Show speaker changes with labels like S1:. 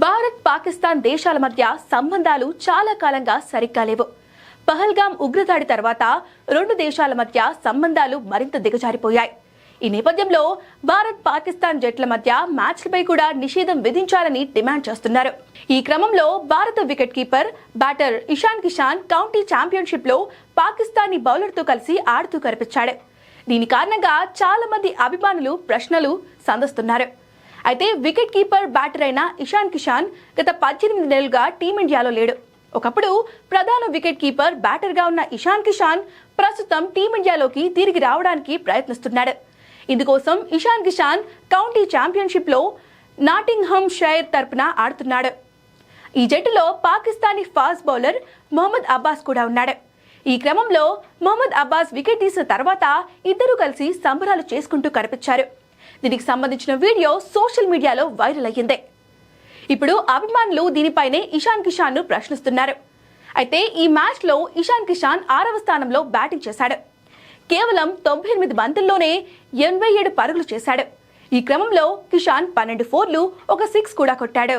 S1: భారత్ పాకిస్తాన్ దేశాల మధ్య సంబంధాలు చాలా కాలంగా సరిగ్గా లేవు. పహల్గాం ఉగ్రదాడి తర్వాత రెండు దేశాల మధ్య సంబంధాలు మరింత దిగజారిపోయాయి. ఈ నేపథ్యంలో భారత్ పాకిస్తాన్ జట్ల మధ్య మ్యాచ్లపై కూడా నిషేధం విధించాలని డిమాండ్ చేస్తున్నారు. ఈ క్రమంలో భారత wicket keeper batter Ishan Kishan county ఛాంపియన్షిప్లో Pakistani బౌలర్తో కలిసి ఆడుతూ కనిపించాడు. దీని కారణంగా చాలా మంది అభిమానులు ప్రశ్నలు సంధిస్తున్నారు. అయితే వికెట్ కీపర్ బ్యాటర్ అయిన ఇషాన్ కిషాన్ గత పద్దెనిమిది నెలలుగా టీమిండియాలో లేడు. ఒకప్పుడు ప్రధాన వికెట్ కీపర్ బ్యాటర్గా ఉన్న ఇషాన్ కిషాన్ ప్రస్తుతం టీమిండియాలోకి తిరిగి రావడానికి ప్రయత్నిస్తున్నాడు. ఇందుకోసం ఇషాన్ కిషాన్ కౌంటీ ఛాంపియన్షిప్లో నాటింగ్హమ్ షైర్ తరపున ఆడుతున్నాడు. ఈ జట్టులో పాకిస్తానీ ఫాస్ట్ బౌలర్ మొహమ్మద్ అబ్బాస్ కూడా ఉన్నాడు. ఈ క్రమంలో మొహమ్మద్ అబ్బాస్ వికెట్ తీసిన తర్వాత ఇద్దరూ కలిసి సంబరాలు చేసుకుంటూ కనిపించారు. దీనికి సంబంధించిన వీడియో సోషల్ మీడియాలో వైరల్ అయ్యింది. ఇప్పుడు అభిమానులు దీనిపైనే ఇషాన్ కిషాన్ను ప్రశ్నిస్తున్నారు. అయితే ఈ మ్యాచ్లో ఇషాన్ కిషాన్ ఆరవ స్థానంలో బ్యాటింగ్ చేశాడు. కేవలం తొంభై ఎనిమిది బంతుల్లోనే ఎనభై ఏడు పరుగులు చేశాడు. ఈ క్రమంలో కిషాన్ పన్నెండు ఫోర్లు ఒక సిక్స్ కూడా కొట్టాడు.